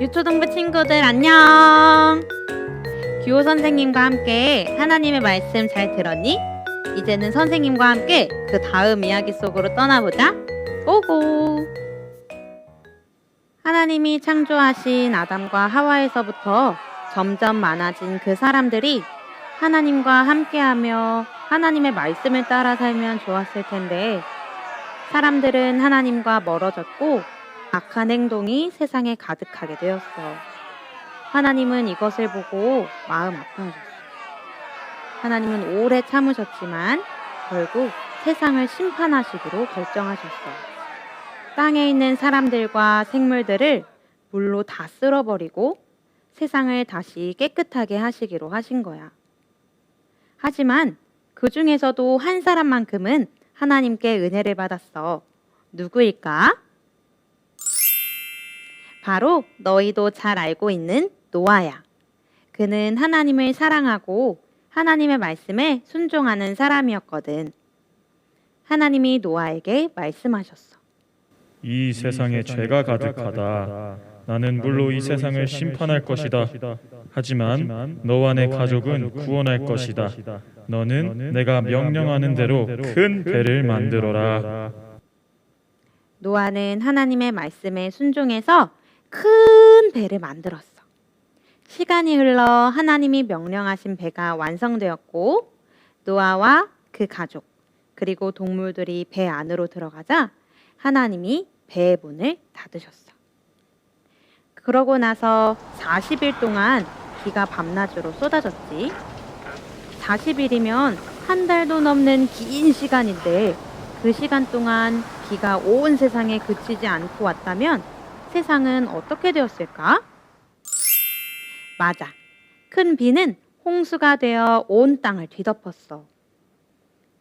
유초등부 친구들 안녕! 규호 선생님과 함께 하나님의 말씀 잘 들었니? 이제는 선생님과 함께 그 다음 이야기 속으로 떠나보자. 고고! 하나님이 창조하신 아담과 하와에서부터 점점 많아진 그 사람들이 하나님과 함께하며 하나님의 말씀을 따라 살면 좋았을 텐데 사람들은 하나님과 멀어졌고 악한 행동이 세상에 가득하게 되었어. 하나님은 이것을 보고 마음 아파하셨어. 하나님은 오래 참으셨지만 결국 세상을 심판하시기로 결정하셨어. 땅에 있는 사람들과 생물들을 물로 다 쓸어버리고 세상을 다시 깨끗하게 하시기로 하신 거야. 하지만 그 중에서도 한 사람만큼은 하나님께 은혜를 받았어. 누구일까? 바로 너희도 잘 알고 있는 노아야. 그는 하나님을 사랑하고 하나님의 말씀에 순종하는 사람이었거든. 하나님이 노아에게 말씀하셨어. 이 세상에 죄가 가득하다. 나는 물로 이 세상을 심판할 것이다. 하지만 너와 내 가족은 구원할 것이다. 너는 내가 명령하는 대로 큰 배를 만들어라. 노아는 하나님의 말씀에 순종해서 큰 배를 만들었어. 시간이 흘러 하나님이 명령하신 배가 완성되었고 노아와 그 가족 그리고 동물들이 배 안으로 들어가자 하나님이 배의 문을 닫으셨어. 그러고 나서 40일 동안 비가 밤낮으로 쏟아졌지. 40일이면 한 달도 넘는 긴 시간인데 그 시간 동안 비가 온 세상에 그치지 않고 왔다면 세상은 어떻게 되었을까? 맞아. 큰 비는 홍수가 되어 온 땅을 뒤덮었어.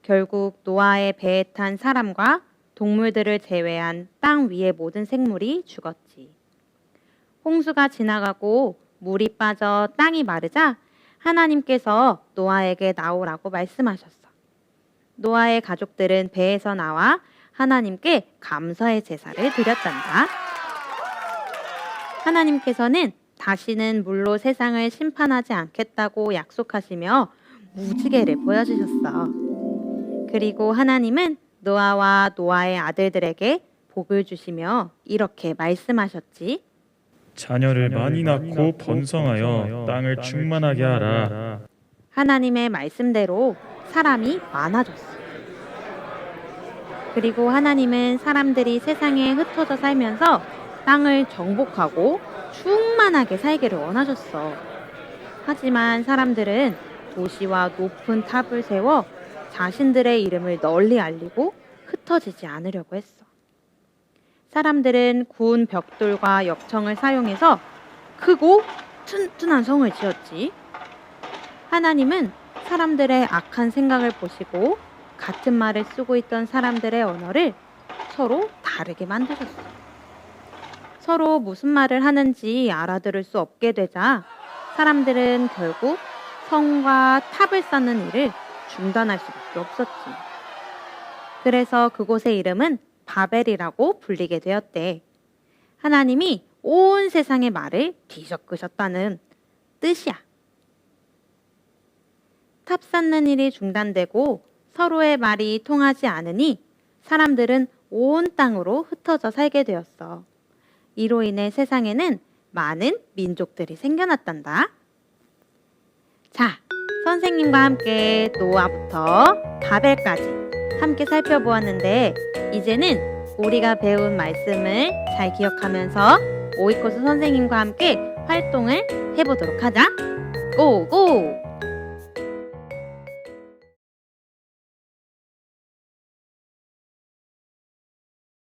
결국 노아의 배에 탄 사람과 동물들을 제외한 땅 위의 모든 생물이 죽었지. 홍수가 지나가고 물이 빠져 땅이 마르자 하나님께서 노아에게 나오라고 말씀하셨어. 노아의 가족들은 배에서 나와 하나님께 감사의 제사를 드렸단다. 하나님께서는 다시는 물로 세상을 심판하지 않겠다고 약속하시며 무지개를 보여주셨어. 그리고 하나님은 노아와 노아의 아들들에게 복을 주시며 이렇게 말씀하셨지. 자녀를 많이 낳고 번성하여 땅을 충만하게 하라. 하나님의 말씀대로 사람이 많아졌어. 그리고 하나님은 사람들이 세상에 흩어져 살면서 땅을 정복하고 충만하게 살기를 원하셨어. 하지만 사람들은 도시와 높은 탑을 세워 자신들의 이름을 널리 알리고 흩어지지 않으려고 했어. 사람들은 구운 벽돌과 역청을 사용해서 크고 튼튼한 성을 지었지. 하나님은 사람들의 악한 생각을 보시고 같은 말을 쓰고 있던 사람들의 언어를 서로 다르게 만드셨어. 서로 무슨 말을 하는지 알아들을 수 없게 되자 사람들은 결국 성과 탑을 쌓는 일을 중단할 수밖에 없었지. 그래서 그곳의 이름은 바벨이라고 불리게 되었대. 하나님이 온 세상의 말을 뒤섞으셨다는 뜻이야. 탑 쌓는 일이 중단되고 서로의 말이 통하지 않으니 사람들은 온 땅으로 흩어져 살게 되었어. 이로 인해 세상에는 많은 민족들이 생겨났단다. 자, 선생님과 함께 노아부터 바벨까지 함께 살펴보았는데 이제는 우리가 배운 말씀을 잘 기억하면서 오이코스 선생님과 함께 활동을 해보도록 하자. 고고!